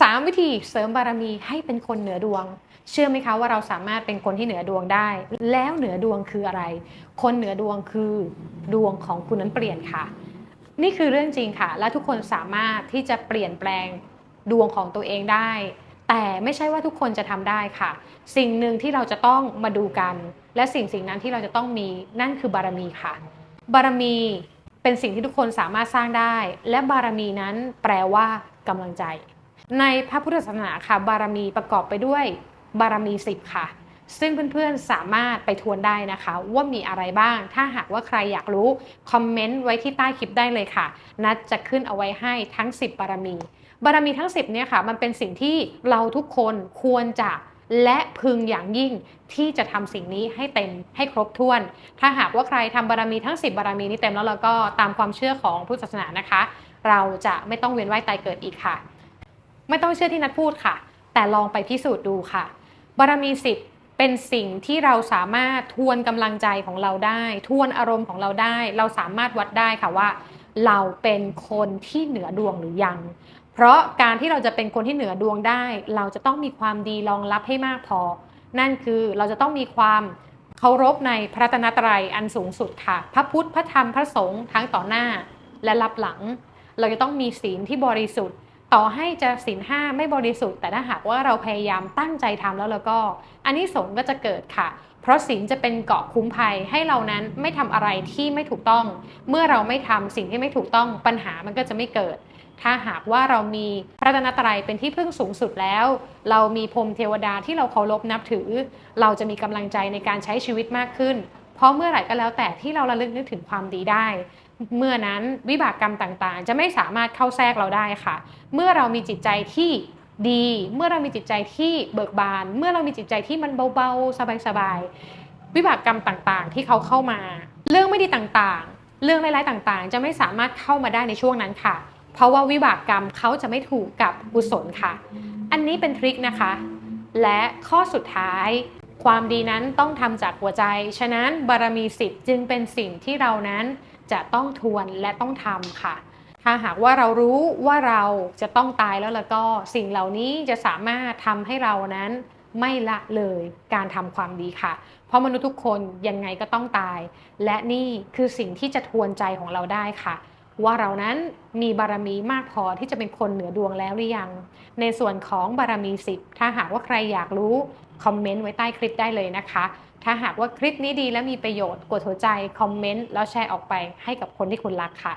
3 วิธีเสริมบารมีให้เป็นคนเหนือดวง เชื่อไหมคะว่าเราสามารถเป็นคนที่เหนือดวงได้ แล้วเหนือดวงคืออะไร คนเหนือดวงคือดวงของคุณนั้นเปลี่ยนค่ะ นี่คือเรื่องจริงค่ะ และทุกคนสามารถที่จะเปลี่ยนแปลงดวงของตัวเองได้ แต่ไม่ใช่ว่าทุกคนจะทำได้ค่ะ สิ่งหนึ่งที่เราจะต้องมาดูกัน และสิ่งสิ่งนั้นที่เราจะต้องมีนั่นคือบารมีค่ะ บารมีเป็นสิ่งที่ทุกคนสามารถสร้างได้ และบารมีนั้นแปลว่ากำลังใจ ในพระพุทธศาสนาค่ะ บารมีประกอบไปด้วยบารมีสิบค่ะ ซึ่งเพื่อนๆสามารถไปทวนได้นะคะ ว่ามีอะไรบ้าง ถ้าหากว่าใครอยากรู้ คอมเมนต์ไว้ที่ใต้คลิปได้เลยค่ะ นัดจะขึ้นเอาไว้ให้ทั้ง 10 บารมี บารมีทั้ง 10เนี่ยค่ะ มันเป็นสิ่งที่เราทุกคนควรจะและพึงอย่างยิ่งที่จะทำสิ่งนี้ให้เต็มให้ครบถ้วน ถ้าหากว่าใครทำบารมีทั้ง 10 บารมีนี้เต็มแล้วเราก็ตามความเชื่อของพุทธศาสนานะคะ เราจะไม่ต้องเวียนว่ายตายเกิดอีกค่ะ ไม่ต้องเชื่อที่นัดพูดค่ะ แต่ลองไปพิสูจน์ดูค่ะ บารมีสิบเป็นสิ่งที่เราสามารถทวนกำลังใจของเราได้ ทวนอารมณ์ของเราได้ เราสามารถวัดได้ค่ะว่า เราเป็นคนที่เหนือดวงหรือยัง เพราะการที่เราจะเป็นคนที่เหนือดวงได้ เราจะต้องมีความดีรองรับให้มากพอ นั่นคือเราจะต้องมีความเคารพในพระตนตรัยอันสูงสุดค่ะ พระพุทธพระธรรมพระสงฆ์ทั้งต่อหน้าและรับหลัง เราจะต้องมีศีลที่บริสุทธิ์ ต่อให้จะศีลห้าไม่บริสุทธิ์แต่ถ้าหากว่าเราพยายามตั้งใจทำแล้วแล้วก็อันนี้สงก็จะเกิดค่ะ เพราะศีลจะเป็นเกาะคุ้มภัยให้เรานั้นไม่ทำอะไรที่ไม่ถูกต้อง เมื่อเราไม่ทำสิ่งที่ไม่ถูกต้องปัญหามันก็จะไม่เกิด ถ้าหากว่าเรามีพระรัตนตรัยเป็นที่พึ่งสูงสุดแล้ว เรามีพรมเทวดาที่เราเคารพนับถือ เราจะมีกำลังใจในการใช้ชีวิตมากขึ้น เพราะเมื่อไหร่ก็แล้วแต่ที่เราระลึกนึกถึงความดีได้ เมื่อนั้นวิบากกรรมต่างๆ จะไม่สามารถเข้าแทรกเราได้ค่ะ เมื่อเรามีจิตใจที่ดี เมื่อเรามีจิตใจที่เบิกบาน เมื่อเรามีจิตใจที่มันเบาๆ สบายๆ วิบากกรรมต่างๆ ที่เขาเข้ามา เรื่องไม่ดีต่างๆ เรื่องร้ายๆต่างๆ จะไม่สามารถเข้ามาได้ในช่วงนั้นค่ะ เพราะว่าวิบากกรรมเขาจะไม่ถูกกับกุศลค่ะ อันนี้เป็นทริคนะคะ และข้อสุดท้าย ความดีนั้นต้องทำจากหัวใจ ฉะนั้นบารมีสิบจึงเป็นสิ่งที่เรานั้นจะต้องทวนและต้องทำค่ะ ถ้าหากว่าเรารู้ว่าเราจะต้องตายแล้วแล้วก็สิ่งเหล่านี้จะสามารถทำให้เรานั้นไม่ละเลยการทำความดีค่ะ เพราะมนุษย์ทุกคนยังไงก็ต้องตาย และนี่คือสิ่งที่จะทวนใจของเราได้ค่ะ ว่าเรานั้นมีบารมีมากพอที่จะเป็นคนเหนือดวงแล้วหรือยัง ในส่วนของบารมีสิบถ้าหากว่าใครอยากรู้คอมเมนต์ไว้ใต้คลิปได้เลยนะคะ ถ้าหากว่าคลิปนี้ดีและมีประโยชน์กดหัวใจคอมเมนต์แล้วแชร์ออกไปให้กับคนที่คุณรักค่ะ